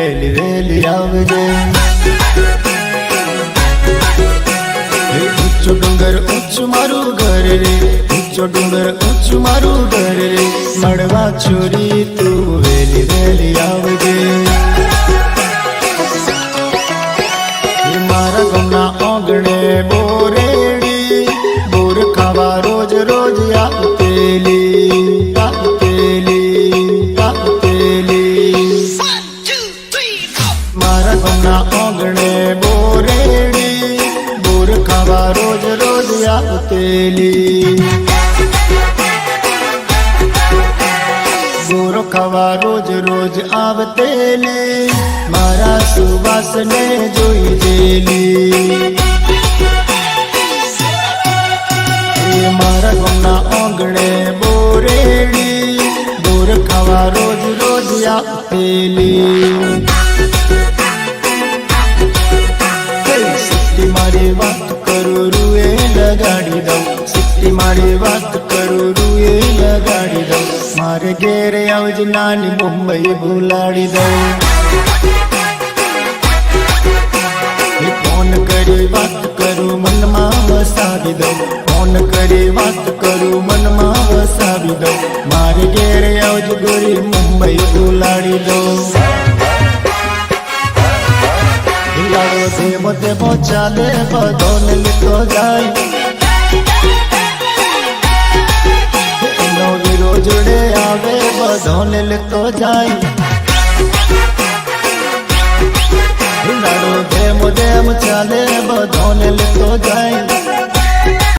વેલી વેલી આવજે ઊંચો ડુંગર ઊંચું મારું ઘર રે ઊંચો ડુંગર ઊંચું મારું ઘર રે મળવા છોરી તું વેલી વેલી આવજે મારા ગમના આંગણે બોરેડી ગામના આંગણે બોરેડી, બોર ખાવા રોજ રોજ આવતેલી. બોર ખાવા રોજ રોજ આવતેલી, મારા સુવાસને જોઈ જેલી. મારા ગામના આંગણે બોરેડી, બોર ખાવા રોજ રોજ આપેલી મારી વાત કરું રૂએ લગાડી દઉં. મારે ઘેરે આવજ નાની મુંબઈ ભૂલાડી દઉં. ફોન કરી વાત કરું, મનમાં વસાવી દઉં. ફોન કરી વાત કરું, મનમાં વસાવી દઉં. મારે ઘેરે આવજ ગોરી મુંબઈ ભૂલાડી દઉં. હિલાડો ધીમો ધીમો ચાલે, બધોને લીધો જાય. આવે તો જાય. હિલાડો ધેમ ધેમ ચાલે બધોને લેતો જાય.